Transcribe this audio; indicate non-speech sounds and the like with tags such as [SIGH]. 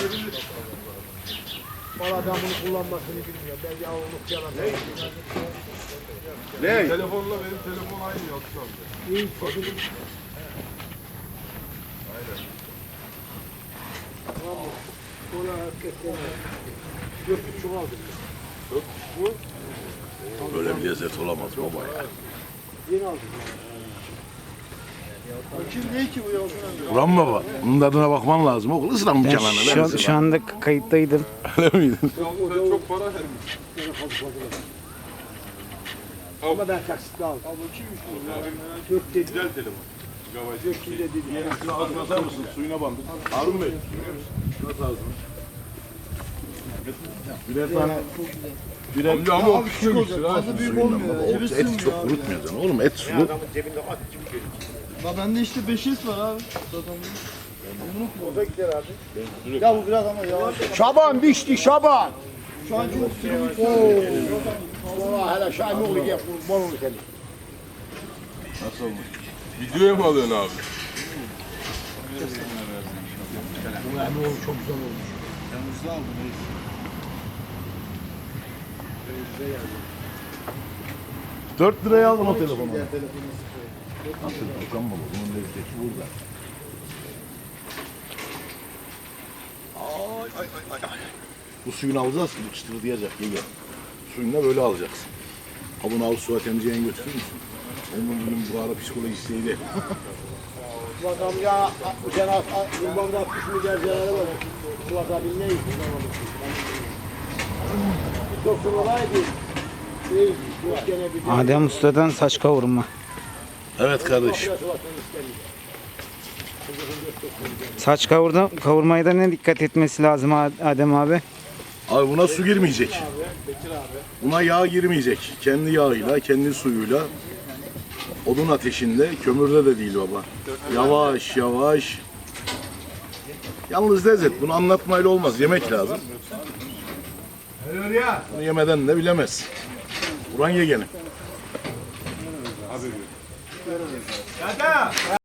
olabilir. Valla ben bunu kullanmasını bilmiyorum. Ben yavruluk yalan. Ne? Telefonla benim telefon aynı amca. İyi çekilim. Tamam mı? Sonra herkes Dört buçuk aldım. Böyle bir lezzet olamaz baba ya. Yeni aldım. Kim ne ki bu Yalçın amca? Ulan baba, bunun tadına bakman lazım. Okul ısıran bu Ben şu, an- şu anda kayıttaydım. [LAUGHS] Öyle miydin? Çok para vermiş. Ama ben taksitle aldım. Abi kimmiş bu? Dört dedi. Güzel telefon. Dört dedi. Yenisini ağzına atar mısın? Suyuna bandık. Harun Bey. Nasıl ağzına? Birer tane birer Amca ama o küçük olacak. Fazla büyük olmuyor. et çok kurutmayacaksın oğlum. Et sulu. La bende işte 5S var abi. Zaten O da gider abi. Ya bu biraz ama yavaş. Şaban biçti Şaban. Şu an çok sürümlük. Valla hele Şahin oğlu gel. Kurban olur seni. Nasıl olmuş? Videoya mı alıyorsun abi? Çok güzel olmuş. Yalnız aldım. Dört liraya aldım o telefonu. Nasıl Okan baba bunun lezzeti burada. Ay ay ay ay. Bu suyunu alacağız ki bu çıtır diyecek yenge. Suyunu da böyle alacaksın. Ha bunu al suya temizleyen götürür müsün? Onun bunun bu ara psikolojisi iyi değil. Bakalım ya bu sene kurbanda 60 milyar zararı var. Kulak abi ne. Yok gene bir Adem Usta'dan saç kavurma. Evet kardeşim. Saç kavurda, kavurmaya da ne dikkat etmesi lazım Adem abi? Abi buna su girmeyecek. Buna yağ girmeyecek. Kendi yağıyla, kendi suyuyla. Odun ateşinde, kömürde de değil baba. Yavaş yavaş. Yalnız lezzet. Bunu anlatmayla olmaz. Yemek lazım. Bunu yemeden de bilemez. Ulan ye gene. 네. 여러분.